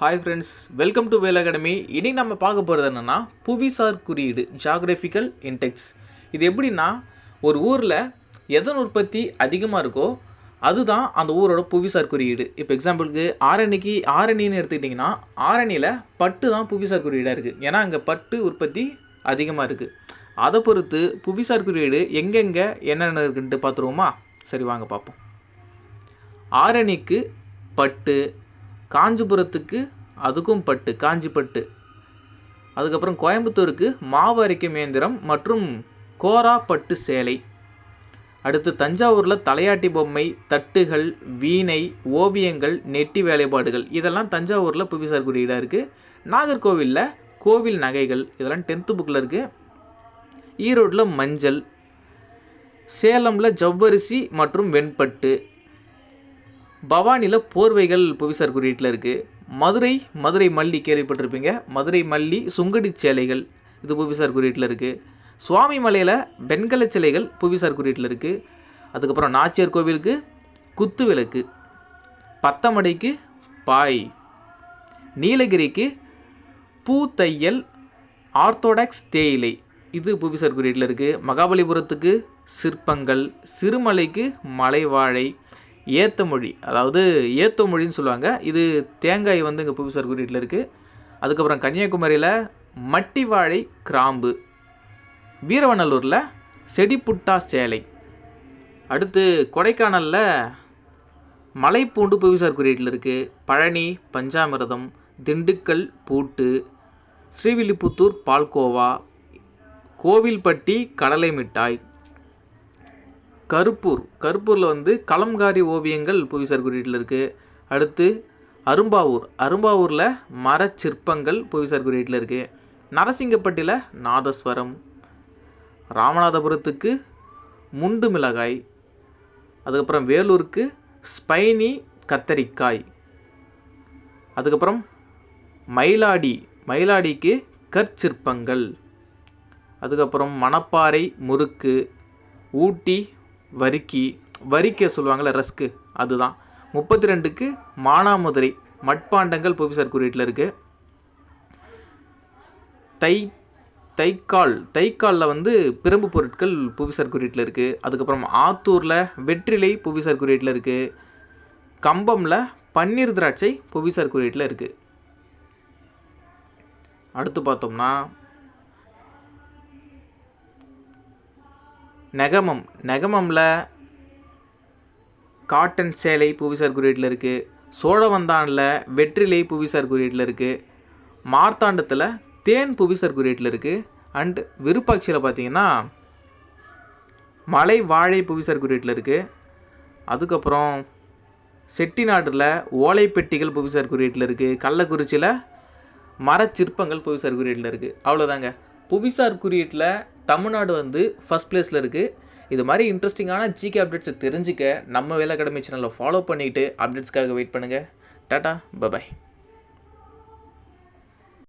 Hi friends welcome to Vel academy இனி நம்ம பார்க்க போகிறது என்னென்னா புவிசார் குறியீடு ஜாகிரபிக்கல் இன்டெக்ஸ் இது எப்படின்னா ஒரு ஊரில் எதன் உற்பத்தி அதிகமாக இருக்கோ அதுதான் அந்த ஊரோட புவிசார் குறியீடு. இப்போ எக்ஸாம்பிளுக்கு ஆரணிக்கு ஆரணின்னு எடுத்துக்கிட்டிங்கன்னா ஆரணியில் பட்டு தான் புவிசார் குறியீடாக இருக்குது ஏன்னா அங்கே பட்டு உற்பத்தி அதிகமாக இருக்குது அதை பொறுத்து புவிசார் குறியீடு எங்கெங்கே என்னென்ன இருக்குன்ட்டு பார்த்துருவோமா சரி வாங்க பார்ப்போம் ஆரணிக்கு பட்டு காஞ்சிபுரத்துக்கு அதுக்கும் பட்டு காஞ்சி பட்டு அதுக்கப்புறம் கோயம்புத்தூருக்கு மாவு அரைக்கும் இயந்திரம் மற்றும் கோரா பட்டு சேலை. அடுத்து தஞ்சாவூரில் தலையாட்டி பொம்மை தட்டுகள் வீணை ஓவியங்கள் நெட்டி வேலைப்பாடுகள். இதெல்லாம் தஞ்சாவூரில் புவிசார் குறியீடாக இருக்குது நாகர்கோவிலில் கோவில் நகைகள் இதெல்லாம் டென்த்து புக்கில் இருக்குது ஈரோட்டில் மஞ்சள் சேலமில் ஜவ்வரிசி மற்றும் வெண்பட்டு. பவானியில் போர்வைகள் புவிசார் குறியீட்டில் இருக்குது மதுரை மதுரை மல்லி கேள்விப்பட்டிருப்பீங்க. மதுரை மல்லி சுங்கடி சேலைகள் இது புவிசார் குறியீட்டில் இருக்குது சுவாமி மலையில் வெண்கல சிலைகள் புவிசார் குறியீட்டில் இருக்குது அதுக்கப்புறம் நாச்சியார் கோவிலுக்கு குத்து விளக்கு பத்தமடைக்கு பாய் நீலகிரிக்கு பூ தையல் ஆர்த்தோடாக்ஸ் தேயிலை இது புவிசார் குறியீட்டில் இருக்குது மகாபலிபுரத்துக்கு சிற்பங்கள் சிறுமலைக்கு மலைவாழை ஏத்த மொழி அதாவது ஏத்த மொழின்னு சொல்லுவாங்க. இது தேங்காய் வந்து இங்கே புவிசார் குறியீட்டில் இருக்குது அதுக்கப்புறம் கன்னியாகுமரியில் மட்டி வாழை கிராம்பு வீரவநல்லூரில் செடிப்புட்டா சேலை அடுத்து கொடைக்கானலில் மலைப்பூண்டு புவிசார் குறியீட்டில் இருக்குது பழனி பஞ்சாமிரதம் திண்டுக்கல் பூட்டு ஸ்ரீவில்லிபுத்தூர் பால்கோவா கோவில்பட்டி கடலை மிட்டாய் கருப்பூர். கருப்பூரில் வந்து கலம்காரி ஓவியங்கள் புவிசார் குறியீட்டில் இருக்குது அடுத்து அரும்பாவூர். அரும்பாவூரில் மரச்சிற்பங்கள் புவிசார் குறியீட்டில் இருக்குது நரசிங்கப்பட்டியில் நாதஸ்வரம். ராமநாதபுரத்துக்கு முண்டு மிளகாய். அதுக்கப்புறம் வேலூருக்கு ஸ்பைனி கத்தரிக்காய். அதுக்கப்புறம் மயிலாடி. மயிலாடிக்கு கற்சிற்பங்கள். அதுக்கப்புறம் மணப்பாறை முறுக்கு. ஊட்டி வரிக்கி வரிக்க சொல்லுவாங்கள்ல ரஸ்க்கு அதுதான். முப்பத்தி ரெண்டுக்கு மானாமதுரை மட்பாண்டங்கள் புவிசார் குறியீட்டில் இருக்குது தை தைக்கால் தைக்காலில் வந்து பிரம்பு பொருட்கள் புவிசார் குறியீட்டில் இருக்குது அதுக்கப்புறம் ஆத்தூரில் வெற்றிலை புவிசார் குறியீட்டில் இருக்குது கம்பமில் பன்னீர் திராட்சை புவிசார் குறியீட்டில் இருக்குது அடுத்து பார்த்தோம்னா நெகமம். நெகமமில் காட்டன் சேலை புவிசார் குறியீட்டில் இருக்குது சோழவந்தானில் வெற்றிலை புவிசார் குறியீட்டில் இருக்குது மார்த்தாண்டத்தில் தேன் புவிசார் குறியீட்டில் இருக்குது அண்ட் விருப்பாட்சியில் பார்த்தீங்கன்னா மலை வாழை புவிசார் குறியீட்டில் இருக்குது அதுக்கப்புறம் செட்டிநாட்டில் ஓலைப்பெட்டிகள் புவிசார் குறியீட்டில் இருக்குது கள்ளக்குறிச்சியில் மரச்சிற்பங்கள் புவிசார் குறியீட்டில் இருக்குது அவ்வளோதாங்க புவிசார் குறியீட்டில் தமிழ்நாடு வந்து ஃபஸ்ட் பிளேஸில் இருக்குது இது மாதிரி இன்ட்ரெஸ்டிங்கான ஜிகே அப்டேட்ஸை தெரிஞ்சுக்க நம்ம வேலை அகாடமி சேனலை ஃபாலோ பண்ணிவிட்டு அப்டேட்ஸ்க்காக வெயிட் பண்ணுங்கள் டாட்டா பபாய்